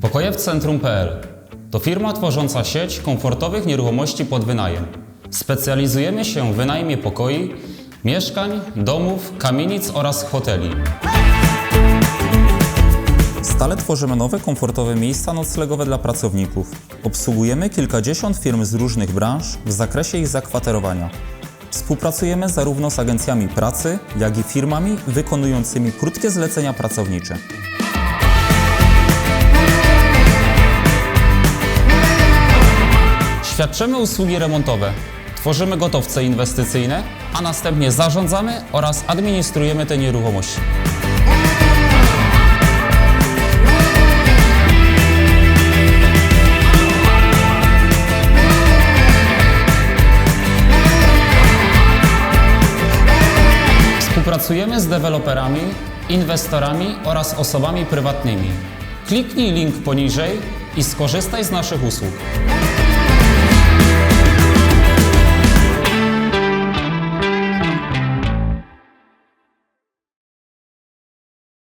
Pokoje w centrum.pl to firma tworząca sieć komfortowych nieruchomości pod wynajem. Specjalizujemy się w wynajmie pokoi, mieszkań, domów, kamienic oraz hoteli. Stale tworzymy nowe, komfortowe miejsca noclegowe dla pracowników. Obsługujemy kilkadziesiąt firm z różnych branż w zakresie ich zakwaterowania. Współpracujemy zarówno z agencjami pracy, jak i firmami wykonującymi krótkie zlecenia pracownicze. Świadczymy usługi remontowe, tworzymy gotowce inwestycyjne, a następnie zarządzamy oraz administrujemy te nieruchomości. Współpracujemy z deweloperami, inwestorami oraz osobami prywatnymi. Kliknij link poniżej i skorzystaj z naszych usług.